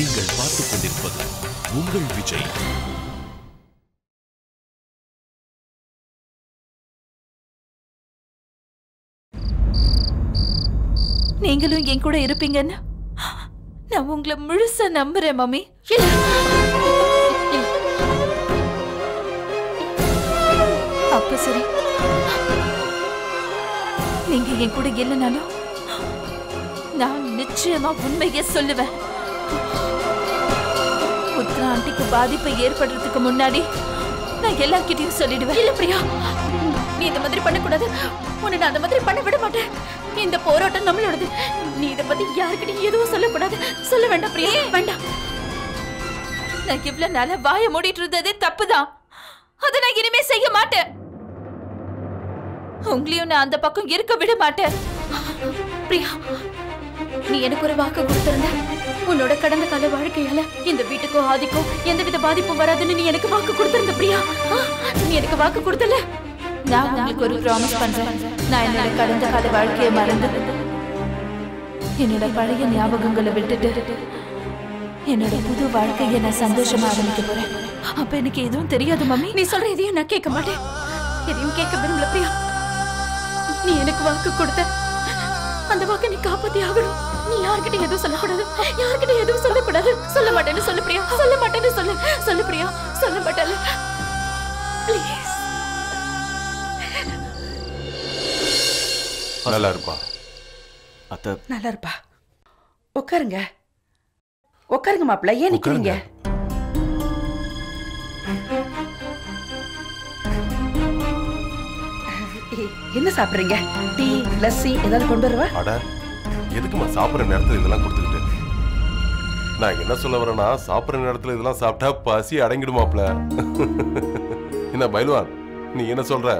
நீங்கள் பார்த்துக் கொண்டிருப்பது உங்கள் விஜய். நீங்களும் என் கூட இருப்பீங்கன்னு? நான் உங்களை முழுசா நம்புறேன் மம்மி. அப்ப சரி. நீங்க என் கூட இல்லைனாலும் நான் நிச்சயமா உண்மையை சொல்லுவேன். உத்ரா ஆண்டிக்கு பாதிப்பு ஏற்படுறதுக்கு முன்னாடி நான் எல்லார்கிட்டயும் சொல்லிடுவேன். இல்ல பிரியா. நீ இந்த மாதிரி பண்ணக்கூடாது. உன்னை நான் அந்த மாதிரி பண்ண விட மாட்டேன். இந்த போராட்டம் நம்மளோடது. நீ இத பத்தி யாருக்கிட்டையும் எதுவும் சொல்லக்கூடாது. சொல்ல வேண்டாம் பிரியா. வேண்டாம். நான் இவ்வளவு நாளா வாய மூடிட்டு இருந்ததே தப்புதான். அதை நான் இனிமே செய்ய மாட்டேன். உங்களையும் நான் அந்த பக்கம் இருக்க விட மாட்டேன். பிரியா நீ எனக்கு ஒரு வாக்கு கொடுத்திருந்த உன்னோட கடந்த கால வாழ்க்கையால இந்த வீட்டுக்கோ ஆதிக்கோ எந்தவித பாதிப்பும் வராதுன்னு நீ எனக்கு வாக்கு கொடுத்திருந்த பிரியா. ஆ, நீ எனக்கு வாக்கு கொடுத்தல. நான் உங்களுக்கு ஒரு ப்ராமிஸ் பண்றேன். நான் என்னோட கடந்த கால வாழ்க்கையை மறந்து என்னோட பழைய ஞாபகங்களை விட்டுட்டு என்னோட புது வாழ்க்கையை நான் சந்தோஷமா ஆரம்பிக்க போறேன். அப்ப எனக்கு எதுவும் தெரியாது மம்மி. நீ சொல்ற எதையும் நான் கேட்க மாட்டேன். எதையும் கேட்க விரும்பல பிரியா. நீ எனக்கு வாக்கு கொடுத்த அந்த வாக்கை நீ காப்பாத்தி ஆகணும். நீ யார்கிட்ட எதுவும் சொல்லக்கூடாது? யார்கிட்ட எதுவும் சொல்லக்கூடாது? சொல்ல மாட்டேன்னு சொல்லு பிரியா. சொல்ல மாட்டேன்னு சொல்லு. சொல்லு பிரியா. சொல்ல மாட்டேன் ப்ளீஸ் நல்லா இருப்பா அத்தை. நல்லா இருப்பா உட்காருங்க உட்காருங்க மாப்பிள்ள. ஏன் நிக்கிறீங்க? என்ன சாப்பிடுறீங்க? டீ லஸ்ஸி ஏதாவது கொண்டு வரவா? அட எதுக்குமா சாப்பிட்ற நேரத்துல இதெல்லாம் கொடுத்துக்கிட்டு? நான் என்ன சொல்ல வரேன்னா சாப்பிட்ற நேரத்துல இதெல்லாம் சாப்பிட்டா பசி அடங்கிடுமாப்ல. என்ன பைல்வான் நீ என்ன சொல்ற?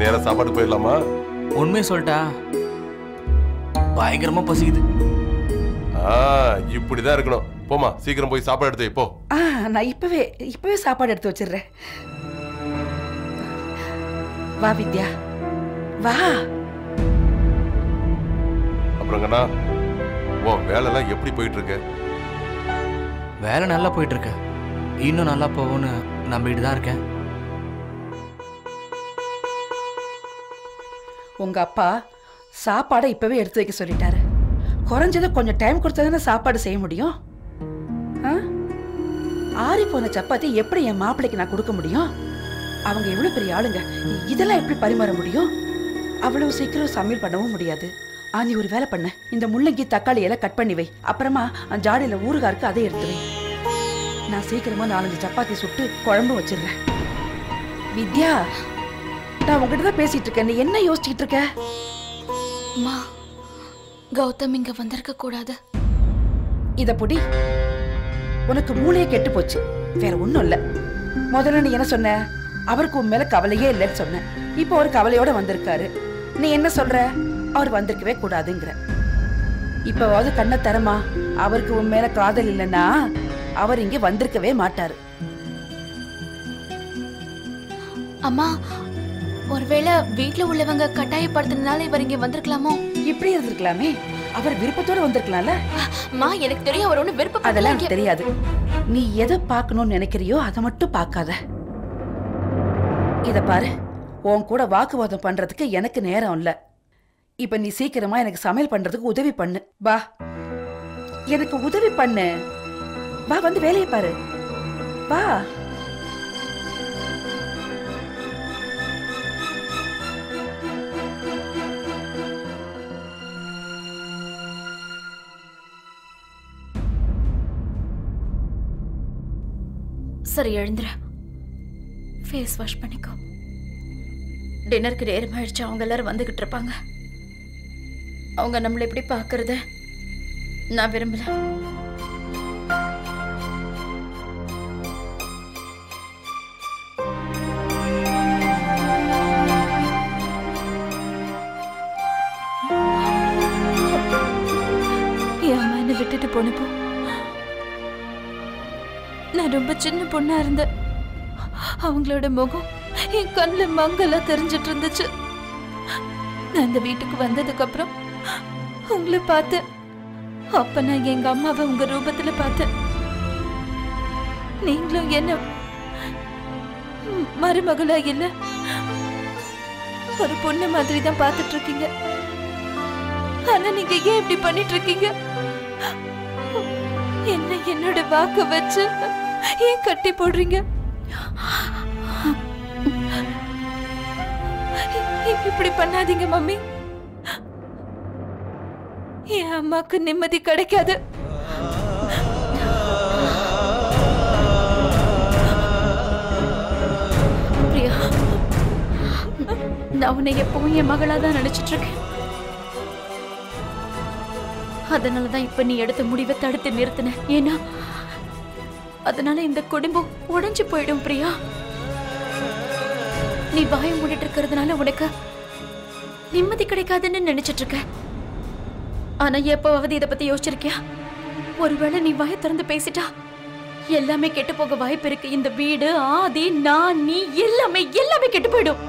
நேரா சாப்பாடு போயிடலாமா? உண்மையை சொல்லிட்டா? பயங்கரமா பசிக்குது. ஆ இப்படிதான் இருக்கணும். போமா சீக்கிரம் போய் சாப்பாடு எடுத்து போ. ஆ நான் இப்பவே இப்பவே சாப்பாடு எடுத்து வச்சிடுறேன். வா வித்யா. வா. அப்புறங்கண்ணா உன் வேலைலாம் எப்படி போயிட்டு இருக்கு வேலை நல்லா போயிட்டு இருக்கு இன்னும் நல்லா போகும்னு நம்பிட்டு தான் இருக்கேன். உங்க அப்பா சாப்பாடை இப்பவே எடுத்து வைக்க சொல்லிட்டாரு. குறைஞ்சது கொஞ்சம் டைம் கொடுத்தா சாப்பாடு செய்ய முடியும்? ஆ? ஆறி போன சப்பாத்தி எப்படி என் மாப்பிள்ளைக்கு நான் கொடுக்க முடியும்? அவங்க எவ்வளவு பெரிய ஆளுங்க. இதெல்லாம் எப்படி பரிமாற முடியும்? அவ்வளவு சீக்கிரம் சமையல் பண்ணவும் முடியாது. ஆ நீ ஒரு வேலை பண்ண. இந்த முள்ளங்கி தக்காளி எல்லாம் கட் பண்ணி வை. அப்புறமா அந்த ஜாடியில ஊறுகாய் இருக்கு அதை எடுத்து வை. நான் சீக்கிரமா நாலஞ்சு சப்பாத்தி சுட்டு குழம்பு வச்சிடுறேன். வித்யா நான் உங்ககிட்ட தான் பேசிட்டு இருக்கேன். நீ என்ன யோசிச்சுட்டு இருக்க? அம்மா கௌதம் இங்க வந்திருக்க கூடாது. இத புடி. உனக்கு மூளையே கெட்டு போச்சு. வேற ஒண்ணும் இல்ல. முதல்ல நீ என்ன சொன்ன? அவருக்கு உன் மேல கவலையே இல்லைன்னு சொன்ன. இப்போ ஒரு கவலையோட வந்திருக்காரு. நீ என்ன சொல்ற? அவர் வந்திருக்கவே கூடாதுங்கிற. இப்பவாவது கண்ணை தரமா? அவருக்கு உன் மேல காதல் இல்லைன்னா அவர் இங்க வந்திருக்கவே மாட்டாரு. அம்மா ஒருவேளை வீட்ல உள்ளவங்க கட்டாயப்படுத்தினால இவர் இங்க வந்திருக்கலாமோ? இப்படி இருந்திருக்கலாமே. அவர் விருப்பத்தோட வந்திருக்கலாம்ல? அம்மா எனக்கு தெரியும் அவர் ஒண்ணு அதெல்லாம் விருப்பப்படலாம் எனக்கு தெரியாது. நீ எதை பார்க்கணும்னு நினைக்கிறியோ அதை மட்டும் பார்க்காத. இத பாரு. உன் கூட வாக்குவாதம் பண்றதுக்கு எனக்கு நேரம் இல்ல. இப்ப நீ சீக்கிரமா எனக்கு சமையல் பண்றதுக்கு உதவி பண்ணு. வா. எனக்கு உதவி பண்ணு. வா வந்து வேலையை பாரு. வா. சரி எழுந்துற ஃபேஸ் வாஷ் பண்ணிக்கோ. டின்னருக்கு நேரம் ஆயிடுச்சு அவங்க எல்லாரும் வந்துகிட்டு இருப்பாங்க. அவங்க நம்மளை எப்படி பார்க்கறத? நான் விரும்பல. விட்டுட்டு போனப்போ நான் ரொம்ப சின்ன பொண்ணா இருந்தேன். அவங்களோட முகம் என் கண்ணில் மங்கலாக தெரிஞ்சிட்டு இருந்துச்சு நான் இந்த வீட்டுக்கு வந்ததுக்கப்புறம் உங்களை பார்த்தேன். அப்போ நான் எங்கள் அம்மாவை உங்கள் ரூபத்தில் பார்த்தேன். நீங்களும் என்ன மருமகளாக மருமகளா ஒரு பொண்ணு மாதிரி தான் பார்த்துட்டு இருக்கீங்க ஆனா நீங்க ஏன் இப்படி பண்ணிட்டு இருக்கீங்க என்ன என்னோட வாக்கு வச்சு ஏன் கட்டி போடுறீங்க? இப்படி பண்ணாதீங்க மம்மி. என் அம்மாக்கு நிம்மதி கிடைக்காது. பிரியா நான் உன்னை எப்பவும் என் மகளா தான் நினைச்சிட்டு இருக்கேன் அதனாலதான் இப்ப நீ எடுத்த முடிவை தடுத்து நிறுத்தின. ஏன்னா அதனால இந்த குடும்பம் உடைஞ்சு போயிடும் பிரியா. நீ வாயை மூடிட்டு இருக்கிறதுனால உனக்கு நிம்மதி கிடைக்காதுன்னு நினைச்சிட்டு இருக்க. ஆனா எப்பவாவது இதை பத்தி யோசிச்சிருக்கியா? ஒருவேளை நீ வாய திறந்து பேசிட்டா எல்லாமே கெட்டு போக வாய்ப்பு இருக்கு. இந்த வீடு ஆதி நான் நீ எல்லாமே எல்லாமே கெட்டு போயிடும்.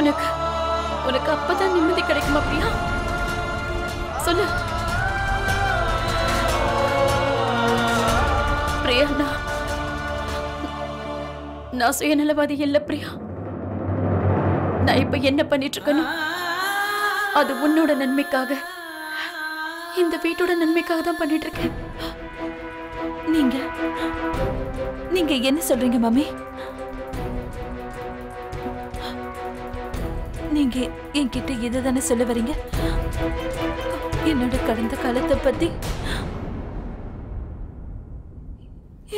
உனக்கு உனக்கு அப்பதான் நிம்மதி கிடைக்குமா பிரியா சொல்லு. பிரியா நான் சுயநலவாதி இல்லை பிரியா. நான் இப்ப என்ன பண்ணிட்டு இருக்கேனோ அது உன்னோட நன்மைக்காக. இந்த வீட்டோட நன்மைக்காக தான் பண்ணிட்டு இருக்கேன் நீங்க நீங்க என்ன சொல்றீங்க மம்மி நீங்க என்கிட்ட இதுதானே சொல்ல வரீங்க? என்னோட கடந்த காலத்தை பத்தி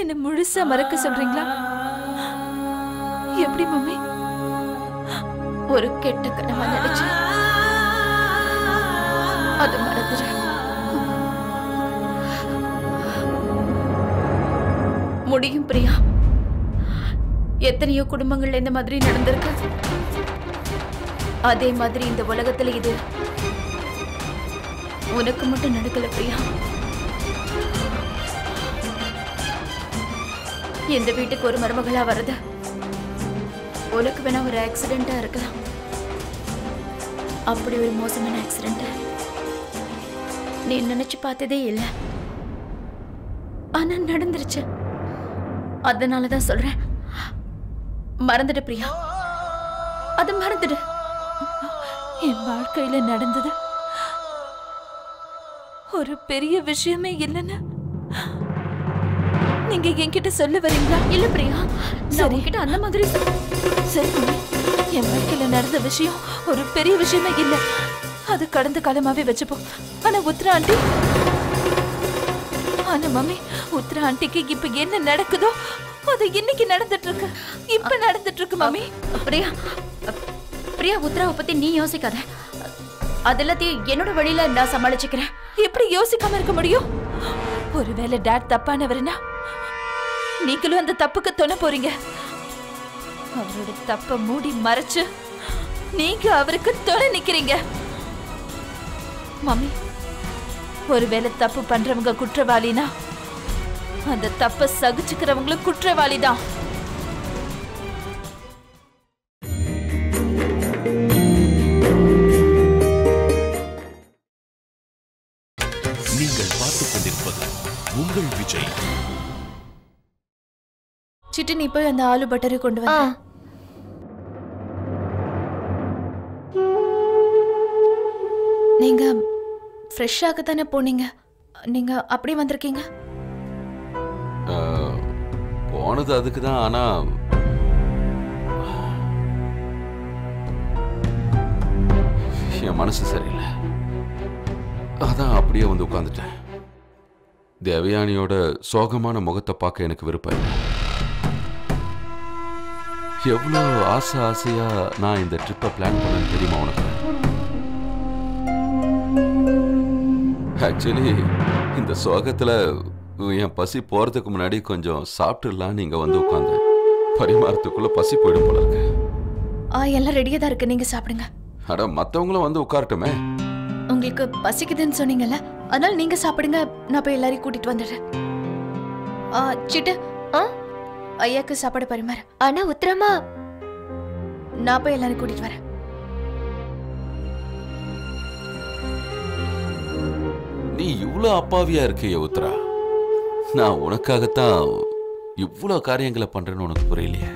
என்ன முழுசா மறக்க சொல்றீங்களா? எப்படி மம்மி ஒரு கெட்ட கனவா நினைச்சு அது மறந்துடு முடியும் பிரியா. எத்தனையோ குடும்பங்கள்ல இந்த மாதிரி நடந்திருக்கு. அதே மாதிரி இந்த உலகத்துல இது உனக்கு மட்டும் நடக்கல பிரியா. இந்த வீட்டுக்கு ஒரு மருமகளா வருது உனக்கு வேணா ஒரு ஆக்சிடெண்ட்டாக இருக்கலாம். அப்படி ஒரு மோசமான ஆக்சிடென்ட் நீ நினைச்சு பார்த்ததே இல்லை. ஆனா நடந்துருச்சு. அதனால தான் சொல்றேன். மறந்துடு பிரியா. அது மறந்துடு. என் வாழ்க்கையில நடந்தது ஒரு பெரிய விஷயமே இல்லைன்னு. நீங்க என்கிட்ட சொல்ல வரீங்களா? இல்ல பிரியா. நான். உன்கிட்ட அந்த மாதிரி சரி என் வாழ்க்கையில நடந்த விஷயம் ஒரு பெரிய விஷயமே இல்ல. அது கடந்த காலமாவே வச்சுப்போம் ஆனா உத்ரா ஆண்டி? ஆனா மம்மி உத்ரா ஆண்டிக்கு இப்ப என்ன நடக்குதோ அது இன்னைக்கு நடந்துட்டு இருக்கு இப்ப நடந்துட்டு இருக்கு மம்மி. பிரியா பிரியா உத்ராவை பத்தி நீ யோசிக்காத. அது எல்லாத்தையும் என்னோட வழியில நான் சமாளிச்சுக்கிறேன். எப்படி யோசிக்காம இருக்க முடியும்? ஒருவேளை டாட் தப்பானவர்னா நீங்களும் அந்த தப்புக்கு துணை போறீங்க. அவரோட தப்ப மூடி மறைச்சு நீங்க அவருக்கு துணை நிக்கிறீங்க. மம்மி ஒருவேளை தப்பு பண்றவங்க குற்றவாளினா அந்த தப்ப சகிச்சுக்கிறவங்களும் குற்றவாளி தான் சிட்டு நீ போய் அந்த ஆலு பட்டரை கொண்டு வா. நீங்க ஃப்ரெஷ்ஷாக தானே போனீங்க? நீங்க அப்படியே வந்திருக்கீங்க? போனது அதுக்கு தான் ஆனா என் மனசு சரியில்லை. அதான் அப்படியே வந்து உட்காந்துட்டேன் தேவயானியோட சோகமான முகத்தை பார்க்க எனக்கு விருப்பம் இல்லை எவ்வளோ ஆசை ஆசையா நான் இந்த ட்ரிப்பை பிளான் பண்ணேன்னு தெரியுமா உனக்கு? ஆக்சுவலி இந்த சோகத்துல என் பசி போறதுக்கு முன்னாடி கொஞ்சம் சாப்பிட்டுடலாம் நீங்க வந்து உட்காந்தேன் பரிமாறத்துக்குள்ள பசி போயிடும் போல இருக்கு. ஆ எல்லாம் ரெடியா தான் இருக்கு. நீங்க சாப்பிடுங்க. அட மத்தவங்களும் வந்து உட்காரட்டுமே. உங்களுக்கு பசிக்குதுன்னு சொன்னீங்கல்ல அதனால நீங்க சாப்பிடுங்க. நான் போய் எல்லாரையும் கூட்டிட்டு வந்துடுறேன். ஆ சிட்டு ஆ? ஐயாக்கு சாப்பாடு பரிமாறு. ஆனா உத்தரமா? நான் போய் எல்லாரும் கூட்டிட்டு வரேன். நீ இவ்வளோ அப்பாவியா இருக்கிய உத்ரா நான் உனக்காகத்தான் இவ்வளோ காரியங்களை பண்றேன்னு உனக்கு புரியலையே.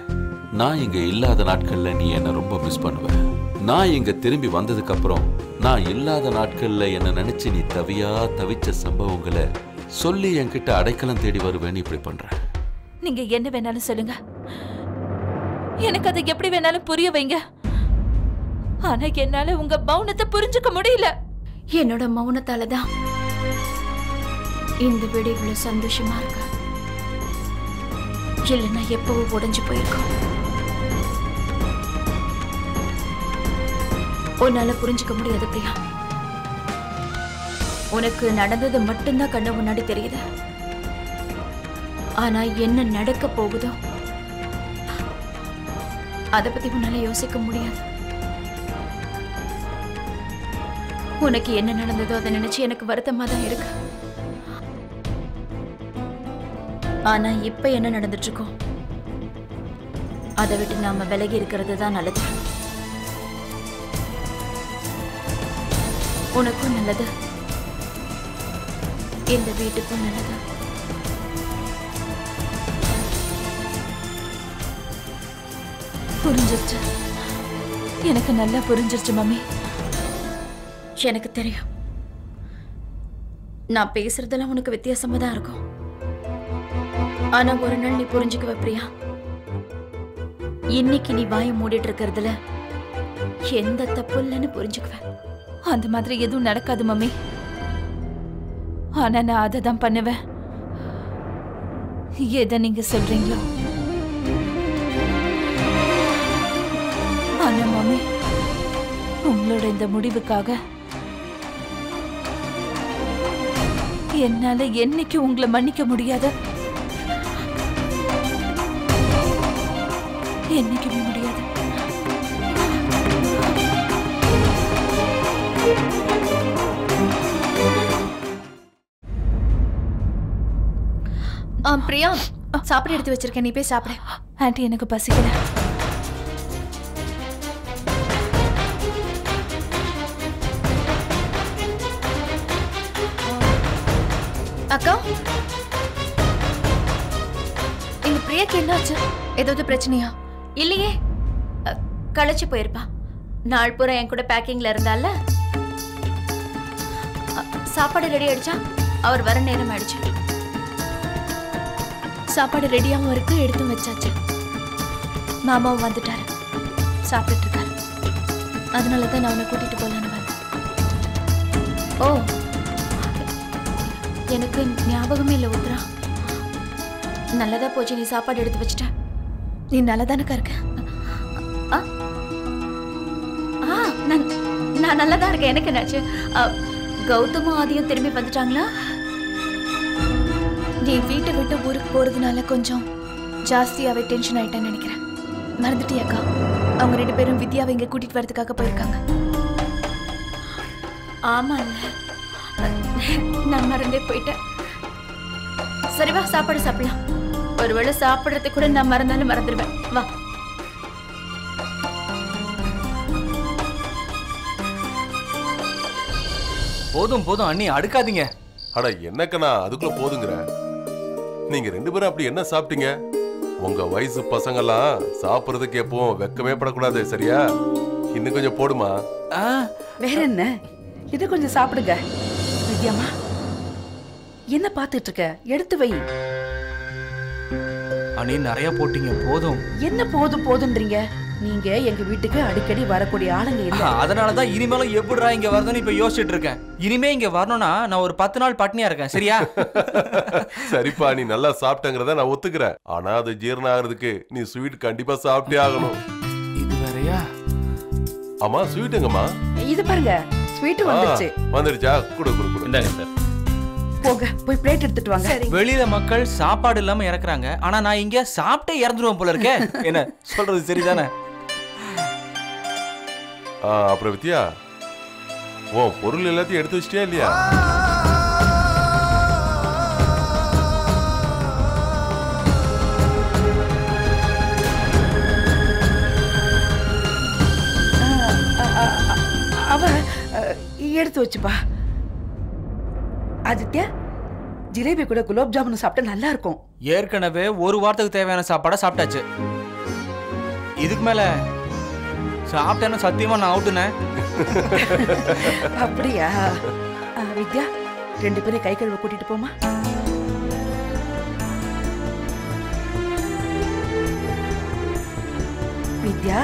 நான் இங்க இல்லாத நாட்கள்ல நீ என்ன ரொம்ப மிஸ் பண்ணுவ. நான் இங்க திரும்பி வந்ததுக்கு அப்புறம் நான் இல்லாத நாட்கள்ல என்ன நினைச்சு நீ தவியா தவிச்ச சம்பவங்களை சொல்லி என்கிட்ட அடைக்கலம் தேடி வருவேன்னு இப்படி பண்றேன் நீங்க என்ன வேணாலும் சொல்லுங்க. எனக்கு அதை எப்படி வேணாலும் புரிய வைங்க. ஆனா என்னால உங்க மௌனத்தை புரிஞ்சுக்க முடியல. என்னோட மௌனத்தால தான் இந்த வீடு இவ்வளவு சந்தோஷமா இருக்கு. இல்லைன்னா எப்பவும் உடைஞ்சு போயிருக்கோம். உன்னால புரிஞ்சுக்க முடியாது பிரியா. உனக்கு நடந்தது மட்டும்தான் கண்ணு முன்னாடி தெரியுது. ஆனா என்ன நடக்க போகுதோ? அதை பத்தி உன்னால யோசிக்க முடியாது. உனக்கு என்ன நடந்ததோ அதை நினைச்சு எனக்கு வருத்தமா தான் இருக்கு. ஆனா இப்ப என்ன நடந்துட்டு இருக்கோம் அதை விட்டு நாம விலகி இருக்கிறது தான் நல்லது. உனக்கும் நல்லது. இந்த வீட்டுக்கும் நல்லது. புரிஞ்சிருச்சு. எனக்கு நல்லா புரிஞ்சிருச்சு மம்மி. எனக்கு தெரியும். நான் பேசுறதெல்லாம் உனக்கு வித்தியாசமா தான் இருக்கும். ஆனா ஒரு நாள் நீ புரிஞ்சுக்குவ பிரியா? இன்னைக்கு நீ வாயை மூடிட்டு இருக்கிறதுல எந்த தப்பு இல்லைன்னு புரிஞ்சுக்குவ அந்த மாதிரி எதுவும் நடக்காது மம்மி. ஆனா நான் அதை தான் பண்ணுவேன். எதை நீங்க சொல்றீங்களோ? உங்களோட இந்த முடிவுக்காக. என்னால என்னைக்கு உங்களை மன்னிக்க முடியாது. என்னைக்குமே முடியாது. பிரியா சாப்பிட எடுத்து வச்சிருக்கேன். நீ போய் சாப்பிடு. ஆண்டி எனக்கு பசிக்கல. ஏதாவது பிரச்சனையா? இல்லையே. களைச்சு போயிருப்பா. நாள் பூரா என் கூட பேக்கிங்ல இருந்தால. சாப்பாடு ரெடி ஆயிடுச்சா? அவர் வர நேரம் ஆயிடுச்சு. சாப்பாடு ரெடியாகவும் இருக்கு எடுத்து வச்சாச்சு. மாமாவும் வந்துட்டாரு. சாப்பிட்டுட்டு இருக்காரு அதனால தான் நான் அவனை கூட்டிட்டு போலான்னு வந்தேன். ஓ. எனக்கு ஞாபகமே இல்லை உத்ரா நல்லதா போச்சு நீ சாப்பாடு எடுத்து வச்சிட்ட. நீ நல்லதானக்கா இருக்க? ஆ ஆ, நான் நான் நல்லதா இருக்கேன். எனக்கு என்னாச்சு? கௌதமும் ஆதியும் திரும்பி வந்துட்டாங்களா? நீ வீட்டை விட்டு ஊருக்கு போறதுனால கொஞ்சம் ஜாஸ்தியாவே டென்ஷன் ஆயிட்டேன்னு நினைக்கிறேன். மறந்துட்டியாக்கா? அவங்க ரெண்டு பேரும் வித்யாவை இங்க கூட்டிட்டு வரதுக்காக போயிருக்காங்க. ஆமா நான் மறந்தே போயிட்டேன். சரிவா சாப்பாடு சாப்பிடலாம். ஒருவேளை சாப்பிடுறதுக்கு கூட நான் மறந்தாலும் மறந்துடுவேன் வா. போதும் போதும் அண்ணி அடுக்காதீங்க. அட என்னக்கண்ணா அதுக்குள்ள போதுங்கிற? நீங்க ரெண்டு பேரும் அப்படி என்ன சாப்பிட்டீங்க? உங்க வயசு பசங்கெல்லாம் சாப்பிடுறதுக்கு எப்பவும் வெக்கமே படக்கூடாது சரியா? இன்னும் கொஞ்சம் போடுமா? ஆ, வேற என்ன? இது கொஞ்சம் சாப்பிடுங்க. வித்யாமா என்ன பார்த்துட்டு இருக்க? எடுத்து வை. அண்ணி நிறைய போட்டீங்க போதும். என்ன போதும் போதுன்றீங்க நீங்க எங்க வீட்டுக்கு அடிக்கடி வரக்கூடிய ஆளுங்க இல்ல. அதனாலதான் இனிமேலும் எப்படிடா இங்க வரணும்னு இப்ப யோசிச்சுட்டு இருக்கேன். இனிமே இங்க வரணும்னா நான் ஒரு பத்து நாள் பட்னியா இருக்கேன் சரியா? சரிப்பா நீ நல்லா சாப்பிட்டங்கிறத நான் ஒத்துக்கிறேன். ஆனா அது ஜீரணம் ஆகுறதுக்கு நீ ஸ்வீட் கண்டிப்பா சாப்பிட்டே ஆகணும். இது வேறயா ஆமா ஸ்வீட் எங்கம்மா? இது பாருங்க ஸ்வீட் வந்துருச்சு. வந்துருச்சா? குடு குடு குடு. இந்தாங்க சார். போங்க போய் பிளேட் எடுத்துட்டு வாங்க. வெளியில மக்கள் சாப்பாடு இல்லாம இறக்குறாங்க. ஆனா நான் இங்க சாப்பிட்டே இறந்துருவேன் போல இருக்கே. என்ன சொல்றது சரிதானே? ஆ, அப்புறம் வித்யா ஓ பொருள் எல்லாத்தையும் எடுத்து வச்சிட்டியா இல்லையா? எடுத்து வச்சுப்பா. ஆதித்யா ஜிலேபி கூட குலோப் ஜாமுன் சாப்பிட்டா நல்லா இருக்கும். ஏற்கனவே ஒரு வாரத்துக்கு தேவையான சாப்பாடை சாப்பிட்டாச்சு. இதுக்கு மேல சாப்பிட்டேன்னு சத்தியமா நான் அவுட்டுனேன் அப்படியா? வித்யா ரெண்டு பேரும் கை கழுவ கூட்டிட்டு போமா வித்யா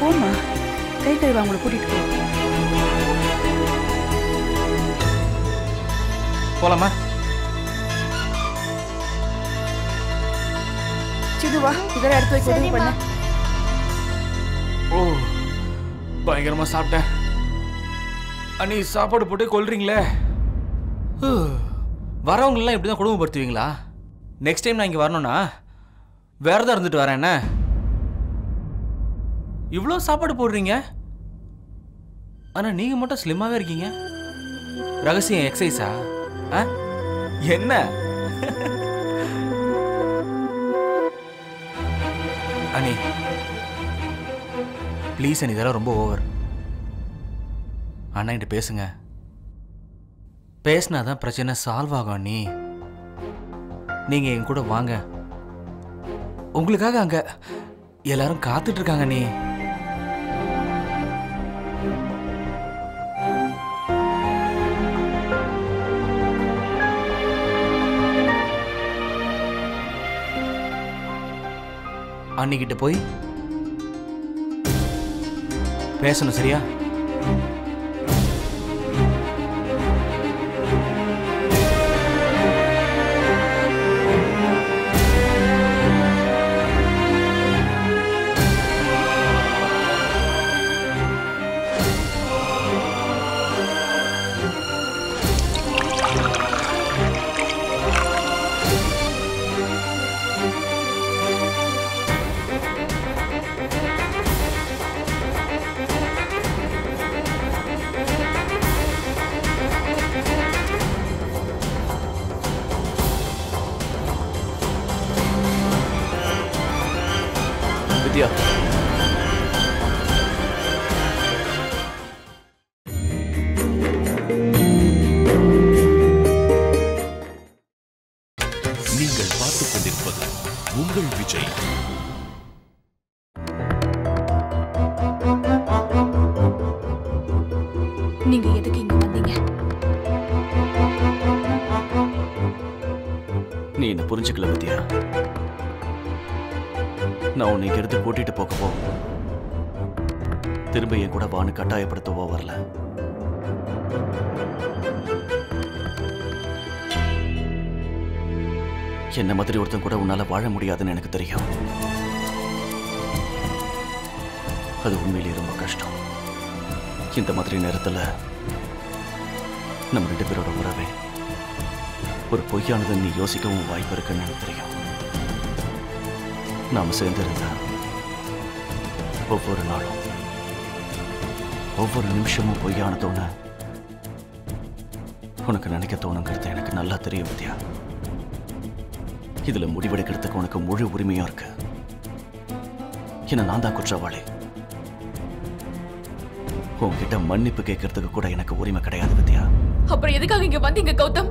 போமா கை கழுவ அவங்கள கூட்டிட்டு போ. போலாமா? சிது வா இதெல்லாம் எடுத்து வைக்க உதவி பண்ண ஓ பயங்கரமா சாப்பிட்டேன். அண்ணி சாப்பாடு போட்டு கொல்றீங்களே? வரவங்களெல்லாம் இப்படி தான் குடும்பப்படுத்துவீங்களா? நெக்ஸ்ட் டைம் நான் இங்கே வரணும்னா விரதம் இருந்துட்டு வரேன் என்ன? இவ்வளோ சாப்பாடு போடுறீங்க? ஆனால் நீங்கள் மட்டும் ஸ்லிம்மாகவே இருக்கீங்க? ரகசியம் எக்ஸசைஸா என்ன? அனி ப்ளீஸ் அனி இதெல்லாம் ரொம்ப ஓவர் அண்ணா கிட்ட பேசுங்க. பேசினா தான் பிரச்சனை சால்வ் ஆகும் அண்ணி. நீங்க என் கூட வாங்க. உங்களுக்காக அங்க எல்லாரும் காத்துட்டு இருக்காங்க அன்னிக்கிட்ட போய் பேசணும் சரியா? வித்யா கூட்டிட்டு போகவோ திரும்ப என் கூட வானு கட்டாயப்படுத்தவோ வரல. என்ன மாதிரி ஒருத்தன் கூட உன்னால வாழ முடியாதுன்னு எனக்கு தெரியும். அது உண்மையிலேயே ரொம்ப கஷ்டம். இந்த மாதிரி நேரத்தில் நம்ம ரெண்டு பேரோட உறவே ஒரு பொய்யானதை நீ யோசிக்கவும் வாய்ப்பு இருக்குன்னு எனக்கு தெரியும். நாம் சேர்ந்திருந்தா ஒவ்வொரு நாளும் ஒவ்வொரு நிமிஷமும் பொய்யானதோன்னு உனக்கு நினைக்க தோணுங்கிறது எனக்கு நல்லா தெரியும் வித்யா. இதுல முடிவெடுக்கிறதுக்கு உனக்கு முழு உரிமையும் இருக்கு. என்ன நான் தான் குற்றவாளி? உன்கிட்ட மன்னிப்பு கேட்கறதுக்கு கூட எனக்கு உரிமை கிடையாது வித்யா. அப்புறம் எதுக்காக இங்க வந்தீங்க கௌதம்?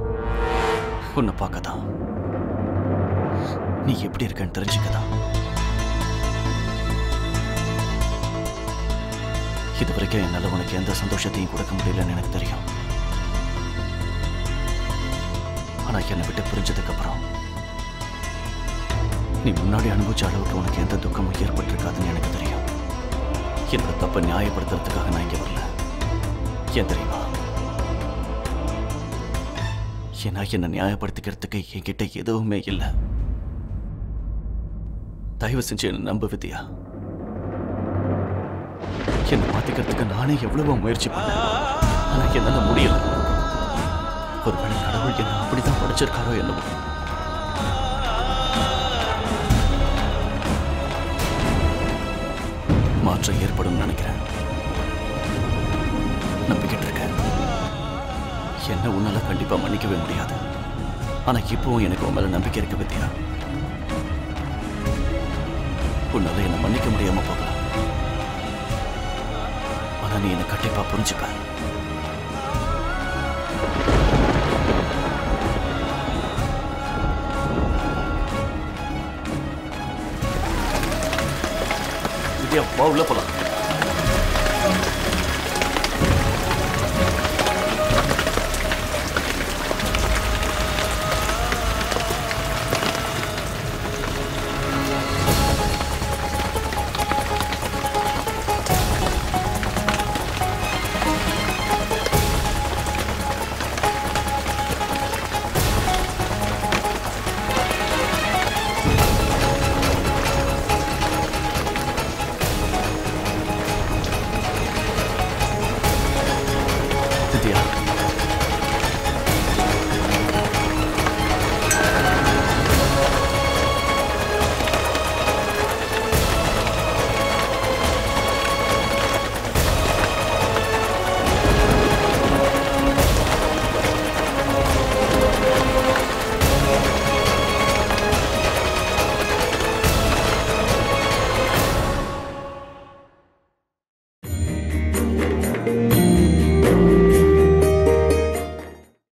உன்னை பார்க்கதான் நீ எப்படி இருக்கன்னு தெரிஞ்சுக்கதான் இது வரைக்கும் என்னால் உனக்கு எந்த சந்தோஷத்தையும் கொடுக்க முடியலன்னு எனக்கு தெரியும். ஆனால் என்னை விட்டு புரிஞ்சதுக்கப்புறம் நீ முன்னாடி அனுபவிச்ச அளவுக்கு உனக்கு எந்த துக்கமும் ஏற்பட்டிருக்காதுன்னு எனக்கு தெரியும். என்னோட தப்பை நியாயப்படுத்துறதுக்காக நான் இங்க வரல. ஏன் தெரியுமா? ஏன்னா என்னை நியாயப்படுத்திக்கிறதுக்கு என்கிட்ட எதுவுமே இல்லை. தயவு செஞ்சு என்னை நம்ப வித்தியா என்னை மாத்திக்கிறதுக்கு நானே எவ்வளவோ முயற்சி பண்ணேன். ஆனா என்னால முடியல. ஒருவேளை கடவுள் என்ன அப்படிதான் படிச்சிருக்காரோ என்னவோ. மாற்றம் ஏற்படும் நினைக்கிறேன். நம்பிக்கிட்டு இருக்கேன். என்ன உன்னால கண்டிப்பா மன்னிக்கவே முடியாது. ஆனா இப்பவும் எனக்கு உன் மேல நம்பிக்கை இருக்க பத்தியா உன்னால என்ன மன்னிக்க முடியாம போகலாம் 하나니 ina kate pa punji pa. Dia mau lepolah.